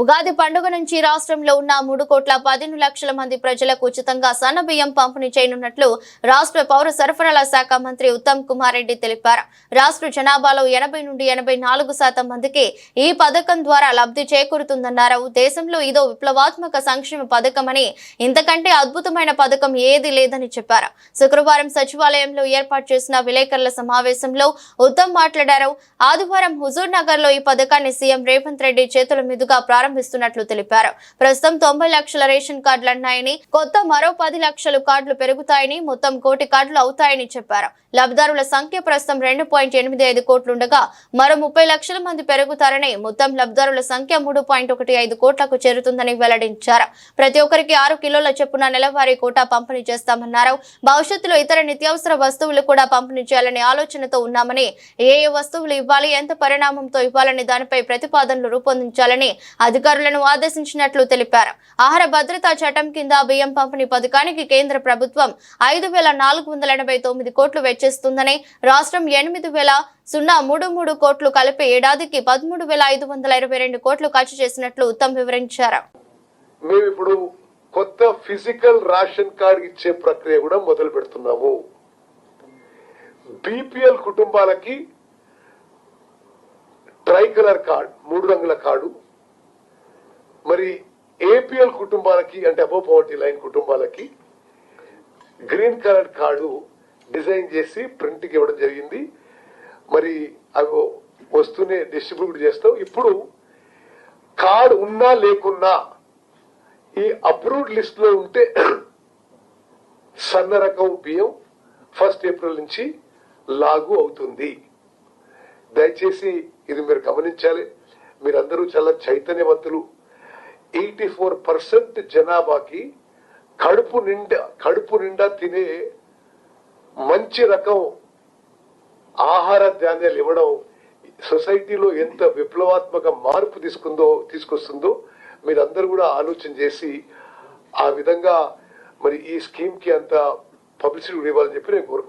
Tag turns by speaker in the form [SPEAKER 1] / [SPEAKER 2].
[SPEAKER 1] ఉగాది పండుగ నుంచి రాష్ట్రంలో ఉన్న మూడు కోట్ల పదిహేను లక్షల మంది ప్రజలకు ఉచితంగా సన్న బియ్యం పంపిణీ చేయనున్నట్లు రాష్ట్ర పౌర సరఫరాల శాఖ మంత్రి ఉత్తమ్ కుమార్ రెడ్డి తెలిపారు. రాష్ట్ర జనాభాలో ఎనభై నుండి ఎనభై నాలుగు శాతం మందికి ఈ పథకం ద్వారా లబ్ధి చేకూరుతుందన్నారు. దేశంలో ఇదో విప్లవాత్మక సంక్షేమ పథకమని ఇంతకంటే అద్భుతమైన పథకం ఏది లేదని చెప్పారు. శుక్రవారం సచివాలయంలో ఏర్పాటు చేసిన విలేకరుల సమావేశంలో ఉత్తమ్ మాట్లాడారు. ఆదివారం హుజూర్ నగర్లో ఈ పథకాన్ని సీఎం రేవంత్ రెడ్డి చేతుల మీదుగా ప్రారంభ ప్రారంభిస్తున్నట్లు తెలిపారు. ప్రస్తుతం తొంభై లక్షల రేషన్ కార్డులు అన్నాయని కొత్త మరో పది లక్షలు కార్డులు పెరుగుతాయని మొత్తం కోటి కార్డులు అవుతాయని చెప్పారు. లబ్ధిదారుల సంఖ్య ప్రస్తుతం రెండు పాయింట్ ఎనిమిది ఐదు కోట్లుండగా మరో ముప్పై లక్షల మంది పెరుగుతారని మొత్తం లబ్ధిదారుల సంఖ్య మూడు పాయింట్ ఒకటి ఐదు కోట్లకు చేరుతుందని వెల్లడించారు. ప్రతి ఒక్కరికి ఆరు కిలోల చొప్పున నెలవారీ కోటా పంపిణీ చేస్తామన్నారు. భవిష్యత్తులో ఇతర నిత్యావసర వస్తువులు కూడా పంపిణీ చేయాలనే ఆలోచనతో ఉన్నామని ఏ ఏ వస్తువులు ఇవ్వాలి ఎంత పరిణామంతో ఇవ్వాలనే దానిపై ప్రతిపాదనలు రూపొందించాలని అధికారులు అధికారులను ఆదేశించినట్లు తెలిపారు. ఆహార భద్రతా చట్టం కింద బియ్యం పంపిణీ పథకానికి కేంద్ర ప్రభుత్వం ఐదు వేల నాలుగు వందల ఎనభై తొమ్మిది కోట్లు వెచ్చిస్తుందని రాష్ట్రం ఎనిమిది వేల సున్నా మూడు మూడు కోట్లు కలిపి ఏడాదికి పదమూడు వేల ఐదు వందల ఇరవై రెండు కోట్లు ఖర్చు చేసినట్లు ఉత్తమ్ వివరించారు.
[SPEAKER 2] మేము ఇప్పుడు కొత్త ఫిజికల్ రేషన్ కార్డు ఇచ్చే ప్రక్రియ కూడా మొదలు పెడుతున్నాము. బీపీఎల్ కుటుంబాలకి ట్రైకలర్ కార్డు మూడు రంగుల కార్డు మరి ఏపీఎల్ కుటుంబాలకి అంటే అబో పవర్టీ లైన్ కుటుంబాలకి గ్రీన్ కలర్ కార్డు డిజైన్ చేసి ప్రింట్కి ఇవ్వడం జరిగింది. మరి అవి వస్తూనే డిస్ట్రిబ్యూట్ చేస్తాం. ఇప్పుడు కార్డు ఉన్నా లేకున్నా ఈ అప్రూవ్డ్ లిస్ట్లో ఉంటే సన్న రకం బియ్యం ఫస్ట్ ఏప్రిల్ నుంచి లాగు అవుతుంది. దయచేసి ఇది మీరు గమనించాలి. మీరందరూ చాలా చైతన్యవంతులు. ఎయిటీ ఫోర్ పర్సెంట్ జనాభాకి కడుపు నిండా కడుపు నిండా తినే మంచి రకం ఆహార ధాన్యాలు ఇవ్వడం సొసైటీలో ఎంత విప్లవాత్మక మార్పు తీసుకుందో తీసుకొస్తుందో మీరందరూ కూడా ఆలోచన చేసి ఆ విధంగా మరి ఈ స్కీమ్కి అంత పబ్లిసిటీ ఇవ్వాలని చెప్పి నేను కోరుకుంటున్నాను.